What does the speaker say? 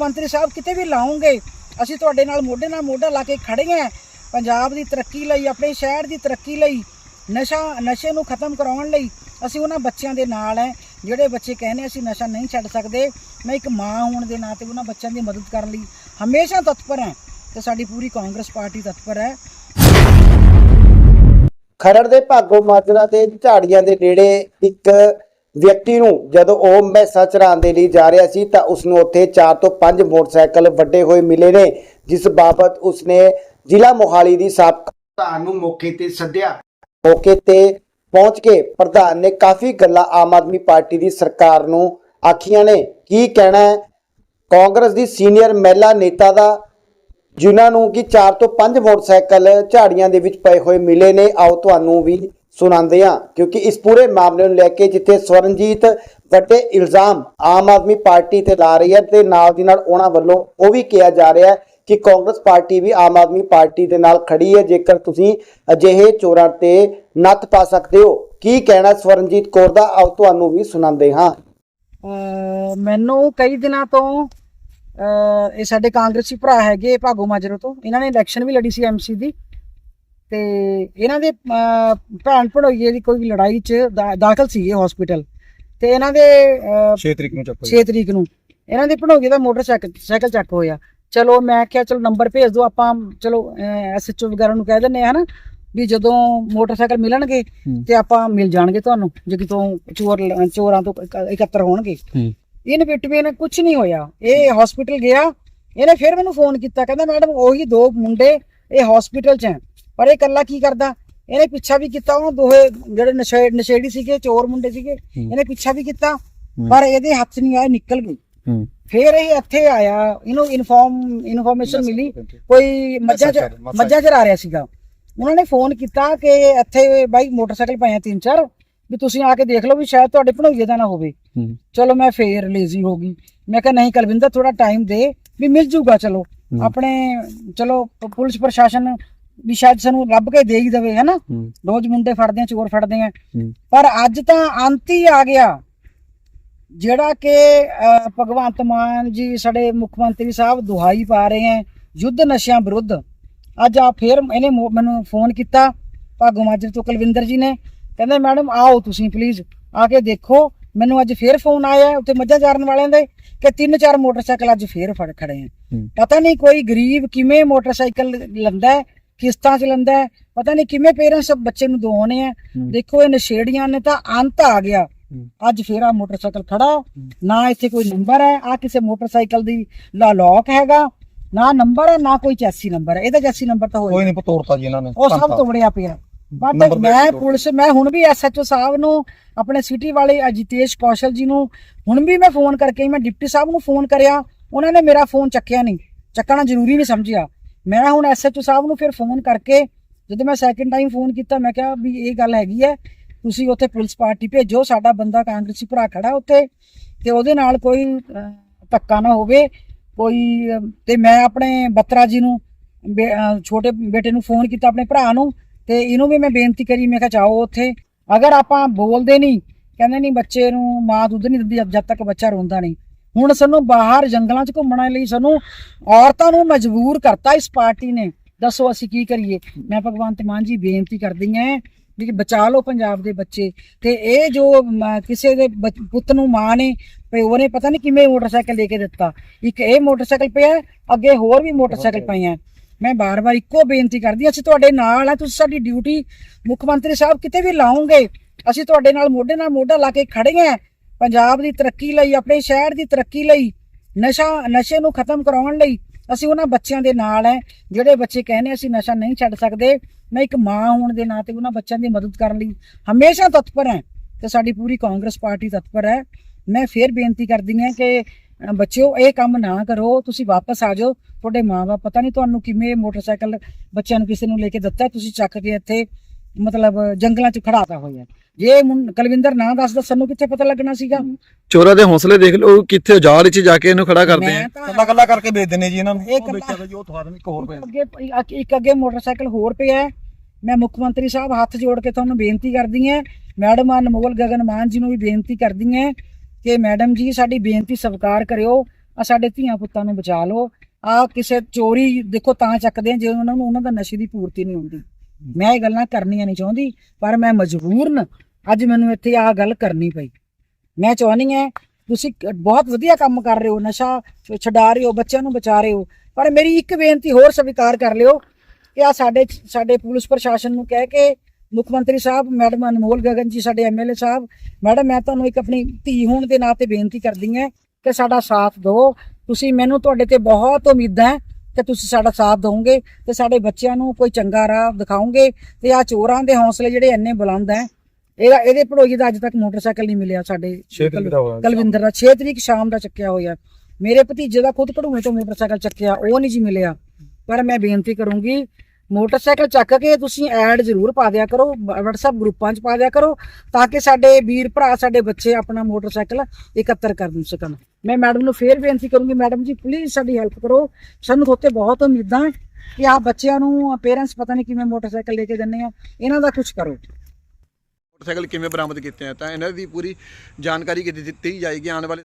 ਮੰਤਰੀ ਸਾਹਿਬ ਕਿਤੇ ਵੀ ਲਾਉਂਗੇ, ਅਸੀਂ ਤੁਹਾਡੇ ਨਾਲ ਮੋਢੇ ਨਾਲ ਮੋਢਾ ਲਾ ਕੇ ਖੜੇ ਹਾਂ। ਪੰਜਾਬ ਦੀ ਤਰੱਕੀ ਲਈ, ਆਪਣੇ ਸ਼ਹਿਰ ਦੀ ਤਰੱਕੀ ਲਈ, ਨਸ਼ਾ, ਨਸ਼ੇ ਨੂੰ ਖਤਮ ਕਰਾਉਣ ਲਈ ਅਸੀਂ ਉਹਨਾਂ ਬੱਚਿਆਂ ਦੇ ਨਾਲ ਹੈ। ਜਿਹੜੇ ਬੱਚੇ ਕਹਿੰਦੇ ਅਸੀਂ ਨਸ਼ਾ ਨਹੀਂ ਛੱਡ ਸਕਦੇ, ਮੈਂ ਇੱਕ ਮਾਂ ਹੋਣ ਦੇ ਨਾਤੇ ਉਹਨਾਂ ਬੱਚਿਆਂ ਦੀ ਮਦਦ ਕਰਨ ਲਈ ਹਮੇਸ਼ਾ ਤਤਪਰ ਹਾਂ ਤੇ ਸਾਡੀ ਪੂਰੀ ਕਾਂਗਰਸ ਪਾਰਟੀ ਤਤਪਰ ਹੈ। ਖਰੜ ਦੇ ਭਾਗੋ ਮਾਜਰਾ ਤੇ ਝਾੜੀਆਂ ਦੇ ਨੇੜੇ ਇੱਕ ਵਿਅਕਤੀ ਨੂੰ ਜਦੋਂ ਉਹ ਮੈਸਾ ਚਰਾਉਣ ਦੇ ਲਈ ਜਾ ਰਿਹਾ ਸੀ ਤਾਂ ਉਸ ਨੂੰ ਉੱਥੇ 4 ਤੋਂ 5 ਮੋਟਰਸਾਈਕਲ ਵੱਡੇ ਹੋਏ ਮਿਲੇ ਨੇ, ਜਿਸ ਬਾਬਤ ਉਸਨੇ ਜ਼ਿਲ੍ਹਾ ਮੋਹਾਲੀ ਦੀ ਸਾਬਕਾ ਪ੍ਰਧਾਨ ਨੂੰ ਮੌਕੇ ਤੇ ਸੱਦਿਆ। ਮੌਕੇ ਤੇ ਪਹੁੰਚ ਕੇ ਪ੍ਰਧਾਨ ਨੇ ਕਾਫੀ ਗੱਲਾਂ ਆਮ ਆਦਮੀ ਪਾਰਟੀ ਦੀ ਸਰਕਾਰ ਨੂੰ ਆਖੀਆਂ ਨੇ। ਕੀ ਕਹਿਣਾ ਹੈ? ਕਾਂਗਰਸ ਦੀ ਸੀਨੀਅਰ ਮਹਿਲਾ ਨੇਤਾ ਦਾ, ਜਿਨ੍ਹਾਂ ਨੂੰ ਕਿ 4 ਤੋਂ 5 ਮੋਟਰਸਾਈਕਲ ਝਾੜੀਆਂ ਦੇ ਵਿੱਚ ਪਏ ਹੋਏ ਮਿਲੇ ਨੇ, ਆਓ ਤੁਹਾਨੂੰ ਵੀ ਸੁਣਾਉਂਦੇ ਹਾਂ, ਕਿਉਂਕਿ ਇਸ ਪੂਰੇ ਮਾਮਲੇ ਨੂੰ ਲੈ ਕੇ ਜਿੱਥੇ ਸਵਰਨਜੀਤ ਵੱਡੇ ਇਲਜ਼ਾਮ ਆਮ ਆਦਮੀ ਪਾਰਟੀ ਤੇ ਲਾ ਰਹੀ ਹੈ ਤੇ ਨਾਲ ਦੀ ਨਾਲ ਉਹਨਾਂ ਵੱਲੋਂ ਉਹ ਵੀ ਕਿਹਾ ਜਾ ਰਿਹਾ ਹੈ ਕਿ ਕਾਂਗਰਸ ਪਾਰਟੀ ਵੀ ਆਮ ਆਦਮੀ ਪਾਰਟੀ ਦੇ ਨਾਲ ਖੜੀ ਹੈ, ਜੇਕਰ ਤੁਸੀਂ ਅਜਿਹੇ ਚੋਰਾਂ ਤੇ ਨੱਥ ਪਾ ਸਕਦੇ ਹੋ। ਕੀ ਕਹਿਣਾ ਸਵਰਨਜੀਤ ਕੌਰ ਦਾ? ਆਓ ਤੁਹਾਨੂੰ ਵੀ ਸੁਣਾਉਂਦੇ ਹਾਂ। ਮੈਨੂੰ ਕਈ ਦਿਨਾਂ ਤੋਂ ਇਹ ਸਾਡੇ ਕਾਂਗਰਸੀ ਭਰਾ ਹੈਗੇ ਭਾਗੋ ਮਾਜਰੋ ਤੋਂ। ਇਹਨਾਂ ਨੇ ਇਲੈਕਸ਼ਨ ਵੀ ਲੜੀ ਸੀ ਐਮਸੀ ਦੀ। ਤੇ ਇਹਨਾਂ ਦੇ ਭੈਣ ਭਣੋਈਏ ਦੀ ਕੋਈ ਲੜਾਈ 'ਚ ਦਾਖਲ ਸੀਗੇ ਹਸਪੀਟਲ ਤੇ ਇਹਨਾਂ ਦੇ 6 ਤਰੀਕ ਨੂੰ ਚੱਕੋ 6 ਤਰੀਕ ਨੂੰ। ਇਹਨਾਂ ਦੇ ਭਣੋਈਏ ਦਾ ਮੋਟਰਸਾਈਕਲ ਸਾਈਕਲ ਚੱਕ ਹੋਇਆ। ਚਲੋ ਮੈਂ ਕਿਹਾ ਚਲੋ ਨੰਬਰ ਭੇਜ ਦਿਓ ਆਪਾਂ ਚਲੋ ਐਸਐਚਓ ਵਗੈਰਾ ਨੂੰ ਕਹਿ ਦਿੰਨੇ ਆ ਹਨਾ ਵੀ ਜਦੋਂ ਮੋਟਰਸਾਈਕਲ ਮਿਲਣਗੇ। ਤੇ ਆਪਾਂ ਮਿਲ ਜਾਣਗੇ ਤੁਹਾਨੂੰ ਜੇ ਕਿਤੋਂ ਚੋਰ ਚੋਰਾਂ ਤੋਂ ਇਕ- ਇਕੱਤਰ ਹੋਣਗੇ। ਇਨ ਬਿਟਵੀਨ ਕੁਝ ਨਹੀਂ ਹੋਇਆ। ਇਹ ਹਸਪੀਟਲ ਗਿਆ ਇਹਨੇ ਫਿਰ ਮੈਨੂੰ ਫੋਨ ਕੀਤਾ ਕਹਿੰਦਾ ਮੈਡਮ ਉਹੀ ਦੋ ਮੁੰਡੇ ਇਹ ਹਸਪੀਟਲ 'ਚ ਹੈ। ਪਰ ਇਹ ਇਕੱਲਾ ਕੀ ਕਰਦਾ? ਇਹਨੇ ਪਿੱਛਾ ਵੀ ਕੀਤਾ ਉਹ ਦੋਹੇ ਜਿਹੜੇ ਨਸ਼ੇ ਨਸ਼ੇੜੀ ਸੀਗੇ ਚੋਰ ਮੁੰਡੇ ਸੀਗੇ ਇਹਨੇ ਪਿੱਛਾ ਵੀ ਕੀਤਾ ਪਰ ਇਹਦੇ ਹੱਥ 'ਚ ਨਹੀਂ ਆਇਆ ਨਿਕਲ ਗਈ ਹੂੰ। ਫਿਰ ਇਹ ਇੱਥੇ ਆਇਆ ਇਹਨੂੰ ਇਨਫੋਰਮ ਇਨਫੋਰਮੇਸ਼ਨ ਮਿਲੀ ਕੋਈ ਮੱਝਾਂ ਚ ਮੱਝਾਂ ਚਰਾ ਰਿਹਾ ਸੀਗਾ। ਉਹਨਾਂ ਨੇ ਫੋਨ ਕੀਤਾ ਕਿ ਇੱਥੇ ਬਾਈ ਮੋਟਰਸਾਈਕਲ ਪਏ ਆ ਤਿੰਨ ਚਾਰ ਵੀ ਤੁਸੀਂ ਆ ਕੇ ਦੇਖ ਲਓ ਵੀ ਸ਼ਾਇਦ ਤੁਹਾਡੇ ਭਣੋਈਏ ਦਾ ਨਾ ਹੋਵੇ। ਹੂੰ। ਚਲੋ ਮੈਂ ਫੇਰ ਲੇਜ਼ੀ ਹੋ ਗਈ। ਮੈਂ ਕਿਹਾ ਨਹੀਂ ਕੁਲਵਿੰਦਰ ਥੋੜਾ ਟਾਈਮ ਦੇ ਵੀ ਮਿਲ ਜੂਗਾ ਚਲੋ। ਆਪਣੇ ਚਲੋ ਪ- ਪੁਲਿਸ ਪ੍ਰਸ਼ਾਸਨ ਵੀ ਸ਼ਾਇਦ ਸਾਨੂੰ ਲੱਭ ਕੇ ਦੇ ਹੀ ਦੇਵੇ ਹਨਾ? ਹੂੰ। ਰੋਜ਼ ਮੁੰਡੇ ਫੜਦੇ ਆ ਚੋਰ ਫੜਦੇ ਆ। ਹੂੰ। ਪਰ ਅੱਜ ਤਾਂ ਅੰਤ ਹੀ ਆ ਗਿਆ। ਜਿਹੜਾ ਕਿ ਅਹ, ਭਗਵੰਤ ਮਾਨ ਜੀ ਸਾਡੇ ਮੁੱਖ ਮੰਤਰੀ ਸਾਹਿਬ ਦੁਹਾਈ ਪਾ ਰਹੇ ਹੈ ਯੁੱਧ ਨਸ਼ਿਆਂ ਵਿਰੁੱਧ। ਅੱਜ ਆ ਫੇਰ ਇਹਨੇ ਮੋ- ਮੈਨੂੰ ਫੋਨ ਕੀਤਾ ਭਾਗੋ ਮਾਜਰ ਤੋਂ ਕੁਲਵਿੰਦਰ ਜੀ ਨੇ। ਕਹਿੰਦੇ ਮੈਡਮ ਆਓ ਤੁਸੀਂ ਪਲੀਜ਼ ਆ ਕੇ ਦੇਖੋ। ਮੈਨੂੰ ਅੱਜ ਫੇਰ ਫੋਨ ਆਇਆ ਉੱਥੇ ਮੱਝਾਂ ਚਾਰਨ ਵਾਲਿਆਂ ਦੇ ਕਿ ਤਿੰਨ ਚਾਰ ਮੋਟਰਸਾਈਕਲ ਅੱਜ ਫੇਰ ਫੜ ਖੜੇ ਆ। ਹੂੰ। ਪਤਾ ਨਹੀਂ ਕੋਈ ਗਰੀਬ ਕਿਵੇਂ ਮੋਟਰਸਾਈਕਲ ਲੈਂਦਾ ਹੈ ਕਿਸ਼ਤਾਂ ਚ ਲੈਂਦਾ ਹੈ। ਪਤਾ ਨਹੀਂ ਕਿਵੇਂ ਪੇਰੈਂਟਸ ਬੱਚੇ ਨੂੰ ਦਵਾਉਣੇ ਆ। ਦੇਖੋ ਇਹ ਨਸ਼ੇੜੀਆਂ ਨੇ ਤਾਂ ਅੰਤ ਆ ਗਿਆ। ਅੱਜ ਫੇਰ ਆ ਮੋਟਰਸਾਈਕਲ ਖੜਾ। ਨਾ ਇੱਥੇ ਕੋਈ ਨੰਬਰ ਹੈ ਆ ਕਿਸੇ ਮੋਟਰਸਾਈਕਲ ਦੀ ਨਾ ਲੋਕ ਹੈਗਾ ਨਾ ਨੰਬਰ ਹੈ ਨਾ ਕੋਈ ਚੈਸੀ ਨੰਬਰ ਹੈ। ਇਹਦਾ ਚੈਸੀ ਨੰਬਰ ਤਾਂ ਕੋਈ ਹੋਏਗਾ ਨਹੀਂ ਪਤੋੜਤਾ ਜੀ ਇਹਨਾਂ ਨੇ। ਉਹ ਸਭ ਤੋੜਿਆ ਪਿਆ। ਬਟ ਮੈਂ। ਪੁਲਿਸ ਮੈਂ ਹੁਣ ਵੀ ਐਸਐਚਓ ਸਾਹਿਬ ਨੂੰ ਆਪਣੇ ਸਿਟੀ ਵਾਲੇ ਅਜਿਤੇਸ਼ ਕੌਸ਼ਲ ਜੀ ਨੂੰ ਹੁਣ ਵੀ ਮੈਂ ਫੋਨ ਕਰਕੇ ਮੈਂ ਡਿਪਟੀ ਸਾਹਿਬ ਨੂੰ ਫੋਨ ਕਰਿਆ। ਉਹਨਾਂ ਨੇ ਮੇਰਾ ਫੋਨ ਚੱਕਿਆ ਨਹੀਂ ਚੱਕਣਾ ਜ਼ਰੂਰੀ ਨਹੀਂ ਸਮਝਿਆ। ਮੈਂ ਹੁਣ ਐਸਐਚਓ ਸਾਹਿਬ ਨੂੰ ਫਿਰ ਫੋਨ ਕਰਕੇ ਜਦੋਂ ਮੈਂ ਸੈਕਿੰਡ ਟਾਈਮ ਫੋਨ ਕੀਤਾ ਮੈਂ ਕਿਹਾ ਵੀ ਇਹ ਗੱਲ ਹੈਗੀ ਹੈ ਤੁਸੀਂ ਉੱਥੇ ਪੁਲਿਸ ਪਾਰਟੀ ਭੇਜੋ ਸਾਡਾ ਬੰਦਾ ਕਾਂਗਰਸੀ ਭਰਾ ਖੜਾ ਉੱਥੇ ਤੇ ਉਹਦੇ ਨਾਲ ਕੋਈ ਧੱਕਾ ਨਾ ਹੋਵੇ ਕੋਈ ਅਹ, ਤੇ ਮੈਂ ਆਪਣੇ ਬੱਤਰਾ ਜੀ ਨੂੰ ਬੇ- ਛੋਟੇ ਬੇਟੇ ਨੂੰ ਫੋਨ ਕੀਤਾ ਆਪਣੇ ਭਰਾ ਨੂੰ ਤੇ ਇਹਨੂੰ ਵੀ ਮੈਂ ਬੇਨਤੀ ਕਰੀ ਮੈਂ ਕਿਹਾ ਜਾਓ ਉੱਥੇ। ਅਗਰ ਆਪਾਂ ਬੋਲਦੇ ਨਹੀਂ ਕਹਿੰਦੇ ਨਹੀਂ ਬੱਚੇ ਨੂੰ ਮਾਂ ਦੁੱਧ ਨਹੀਂ ਦਿੰਦੀ ਜਦ ਤੱਕ ਬੱਚਾ ਰੋਂਦਾ ਨਹੀਂ। ਹੁਣ ਸਾਨੂੰ ਬਾਹਰ ਜੰਗਲਾਂ 'ਚ ਘੁੰਮਣ ਲਈ ਸਾਨੂੰ ਔਰਤਾਂ ਨੂੰ ਮਜਬੂਰ ਕਰਤਾ ਇਸ ਪਾਰਟੀ ਨੇ। ਦੱਸੋ ਅਸੀਂ ਕੀ ਕਰੀਏ? ਮੈਂ ਭਗਵੰਤ ਮਾਨ ਜੀ ਬੇਨਤੀ ਕਰਦੀ ਹਾਂ ਵੀ ਬਚਾ ਲਓ ਪੰਜਾਬ ਦੇ ਬੱਚੇ। ਤੇ ਇਹ ਜੋ ਕਿਸੇ ਦੇ ਪੁੱਤ ਨੂੰ ਮਾਂ ਨੇ ਪਿਓ ਨੇ ਪਤਾ ਨਹੀਂ ਕਿਵੇਂ ਮੋਟਰਸਾਈਕਲ ਲੈ ਕੇ ਦਿੱਤਾ। ਇੱਕ ਇਹ ਮੋਟਰਸਾਈਕਲ ਪਿਆ ਅੱਗੇ ਹੋਰ ਵੀ ਮੋਟਰਸਾਈਕਲ ਪਏ ਆ ਮੈਂ ਬਾਰ-ਬਾਰ ਇੱਕੋ ਬੇਨਤੀ ਕਰਦੀ ਅਸੀਂ ਤੁਹਾਡੇ ਨਾਲ ਆ ਤੁਸੀਂ ਸਾਡੀ ਡਿਊਟੀ ਮੁੱਖ ਮੰਤਰੀ ਸਾਹਿਬ ਕਿਤੇ ਵੀ ਲਾਉਂਗੇ ਅਸੀਂ ਤੁਹਾਡੇ ਨਾਲ ਮੋਢੇ ਨਾਲ ਮੋਢਾ ਲਾ ਕੇ ਖੜੇ ਹਾਂ। ਪੰਜਾਬ ਦੀ ਤਰੱਕੀ ਲਈ ਆਪਣੇ ਸ਼ਹਿਰ ਦੀ ਤਰੱਕੀ ਲਈ ਨਸ਼ਾ ਨਸ਼ੇ ਨੂੰ ਖਤਮ ਕਰਾਉਣ ਲਈ ਅਸੀਂ ਉਹਨਾਂ ਬੱਚਿਆਂ ਦੇ ਨਾਲ ਹੈ। ਜਿਹੜੇ ਬੱਚੇ ਕਹਿੰਦੇ ਅਸੀਂ ਨਸ਼ਾ ਨਹੀਂ ਛੱਡ ਸਕਦੇ ਮੈਂ ਇੱਕ ਮਾਂ ਹੋਣ ਦੇ ਨਾਤੇ ਉਹਨਾਂ ਬੱਚਿਆਂ ਦੀ ਮਦਦ ਕਰਨ ਲਈ ਹਮੇਸ਼ਾ ਤਤਪਰ ਹਾਂ ਤੇ ਸਾਡੀ ਪੂਰੀ ਕਾਂਗਰਸ ਪਾਰਟੀ ਤਤਪਰ ਹੈ। ਮੈਂ ਫੇਰ ਬੇਨਤੀ ਕਰਦੀ ਹਾਂ ਕਿ ਅ, ਬੱਚਿਓ ਇਹ ਕੰਮ ਨਾ ਕਰੋ ਤੁਸੀਂ ਵਾਪਸ ਆ ਜਾਓ। ਤੁਹਾਡੇ ਮਾਪੇ ਪਤਾ ਨਹੀਂ ਤੁਹਾਨੂੰ ਕਿਵੇਂ ਮੋਟਰਸਾਈਕਲ ਬੱਚਿਆਂ ਨੂੰ ਕਿਸੇ ਨੂੰ ਲੈ ਕੇ ਦਿੱਤਾ ਤੁਸੀਂ ਚੱਕ ਕੇ ਇੱਥੇ ਮਤਲਬ ਜੰਗਲਾਂ 'ਚ ਖੜਾਤਾ ਹੋਇਆ। ਜੇ ਕੁਲਵਿੰਦਰ ਨਾ ਦੱਸਦਾ ਸਾਨੂੰ ਕਿੱਥੇ ਪਤਾ ਲੱਗਣਾ ਸੀਗਾ? ਚੋਰਾਂ ਦੇ ਹੌਸਲੇ ਦੇਖ ਲਓ ਕਿੱਥੇ ਜਾਲ ਵਿੱਚ ਜਾ ਕੇ ਇਹਨੂੰ ਖੜਾ ਕਰਦੇ ਮੈਂ ਆ ਕੱਲਾ ਕੱਲਾ ਕਰਕੇ ਵੇਚ ਦਿੰਨੇ ਜੀ ਇਹਨਾਂ ਨੂੰ। ਇਹ ਉਹ ਦੇਣ ਇੱਕ ਹੋਰ ਪਿਆ। ਅੱਗੇ ਇੱਕ- ਇੱਕ ਅੱਗੇ ਮੋਟਰਸਾਈਕਲ ਹੋਰ ਪਿਆ ਹੈ। ਮੈਂ ਮੁੱਖ ਮੰਤਰੀ ਸਾਹਿਬ ਹੱਥ ਜੋੜ ਕੇ ਤੁਹਾਨੂੰ ਬੇਨਤੀ ਕਰਦੀ ਹਾਂ ਮੈਡਮ ਅਨਮੋਲ ਗਗਨ ਮਾਨ ਜੀ ਨੂੰ ਵੀ ਬੇਨਤੀ ਕਰਦੀ ਹਾਂ ਕਿ ਮੈਡਮ ਜੀ ਸਾਡੀ ਬੇਨਤੀ ਸਵੀਕਾਰ ਕਰਿਓ ਆ ਸਾਡੇ ਧੀਆਂ ਪੁੱਤਾਂ ਨੂੰ ਬਚਾ ਲਓ। ਆ ਕਿਸੇ ਚੋਰੀ ਦੇਖੋ ਤਾਂ ਚੱਕਦੇ ਆ ਜੇ ਉਹਨਾਂ ਨੂੰ ਉਹਨਾਂ ਦਾ ਨਸ਼ੇ ਦੀ ਪੂਰਤੀ ਨਹੀਂ ਹੁੰਦੀ। ਮੈਂ ਇਹ ਗੱਲਾਂ ਕਰਨੀਆਂ ਨਹੀਂ ਚਾਹੁੰਦੀ, ਪਰ ਮੈਂ ਮਜਬੂਰਨ ਅੱਜ ਮੈਨੂੰ ਇੱਥੇ ਆਹ ਗੱਲ ਕਰਨੀ ਪਈ। ਮੈਂ ਚਾਹੁੰਦੀ ਹਾਂ, ਤੁਸੀਂ ਬਹੁਤ ਵਧੀਆ ਕੰਮ ਕਰ ਰਹੇ ਹੋ, ਨਸ਼ਾ ਛਡਾ ਰਹੇ ਹੋ, ਬੱਚਿਆਂ ਨੂੰ ਬਚਾ ਰਹੇ ਹੋ। ਪਰ ਮੇਰੀ ਇੱਕ ਬੇਨਤੀ ਹੋਰ ਸਵੀਕਾਰ ਕਰ ਲਿਓ, ਕਿ ਆ ਸਾਡੇ ਸਾਡੇ ਪੁਲਿਸ ਪ੍ਰਸ਼ਾਸਨ ਨੂੰ ਕਹਿ ਕੇ ਮੁੱਖ ਮੰਤਰੀ ਸਾਹਿਬ, ਮੈਡਮ ਅਨਮੋਲ ਗਗਨ ਜੀ, ਸਾਡੇ ਐਮਐਲਏ ਸਾਹਿਬ, ਮੈਡਮ, ਮੈਂ ਤੁਹਾਨੂੰ ਇੱਕ ਆਪਣੀ ਧੀ ਹੋਣ ਦੇ ਨਾਤੇ ਬੇਨਤੀ ਕਰਦੀ ਹਾਂ ਕਿ ਸਾਡਾ ਸਾਥ ਦਿਓ। ਤੁਸੀਂ ਮੈਨੂੰ ਤੁਹਾਡੇ ਤੇ ਬਹੁਤ ਉਮੀਦਾਂ ਹੈ ਕਿ ਤੁਸੀਂ ਸਾਡਾ ਸਾਥ ਦਿਓਗੇ ਤੇ ਸਾਡੇ ਬੱਚਿਆਂ ਨੂੰ ਕੋਈ ਚੰਗਾ ਰਾਹ ਦਿਖਾਓਗੇ ਤੇ ਆ ਚੋਰਾਂ ਦੇ ਹੌਸਲੇ ਜਿਹੜੇ ਇੰਨੇ ਬੁਲੰਦ ਹੈ ਇਹਦਾ ਇਹਦੇ ਭੜੋਈ ਦਾ ਅੱਜ ਤੱਕ ਮੋਟਰਸਾਈਕਲ ਨਹੀਂ ਮਿਲਿਆ ਸਾਡੇ ਕਲਵਿੰਦਰ ਦਾ 6 ਤਰੀਕ ਸ਼ਾਮ ਦਾ ਚੱਕਿਆ ਹੋਇਆ। ਮੇਰੇ ਭਤੀਜੇ ਦਾ ਖੁਦ ਕਢੂਏ ਤੋਂ ਮੋਟਰਸਾਈਕਲ ਚੱਕਿਆ ਉਹ ਨਹੀਂ ਜੀ ਮਿਲਿਆ। ਪਰ ਮੈਂ ਬੇਨਤੀ ਕਰੂੰਗੀ ਮੋਟਰਸਾਈਕਲ ਚੱਕ ਕੇ ਤੁਸੀਂ ਐਡ ਜ਼ਰੂਰ ਪਾ ਦਿਆ ਕਰੋ, WhatsApp ਗਰੁੱਪਾਂ 'ਚ ਪਾ ਦਿਆ ਕਰੋ, ਤਾਂ ਕਿ ਸਾਡੇ ਵੀਰ ਭਰਾ, ਸਾਡੇ ਬੱਚੇ ਆਪਣਾ ਮੋਟਰਸਾਈਕਲ ਇਕੱਤਰ ਕਰ ਸਕਣ। ਮੈਂ ਮੈਡਮ ਨੂੰ ਫੇਰ ਬੇਨਤੀ ਕਰੂੰਗੀ, ਮੈਡਮ ਜੀ ਪਲੀਜ਼ ਸਾਡੀ ਹੈਲਪ ਕਰੋ। ਸਾਨੂੰ ਤੁਹਾਤੇ ਬਹੁਤ ਉਮੀਦਾਂ ਕਿ ਆ ਬੱਚਿਆਂ ਨੂੰ ਪੇਰੈਂਟਸ ਪਤਾ ਨਹੀਂ ਕਿਵੇਂ ਮੋਟਰਸਾਈਕਲ ਲੈ ਕੇ ਦਿੰਦੇ ਆ, ਇਹਨਾਂ ਦਾ ਕੁਝ ਕਰੋ। ਮੋਟਰਸਾਈਕਲ ਕਿਵੇਂ ਬਰਾਮਦ ਕੀਤੇ ਆ, ਤਾਂ ਇਹਨਾਂ ਦੀ ਪੂਰੀ ਜਾਣਕਾਰੀ ਦਿੱਤੀ ਜਾਏਗੀ ਆਉਣ ਵਾਲੇ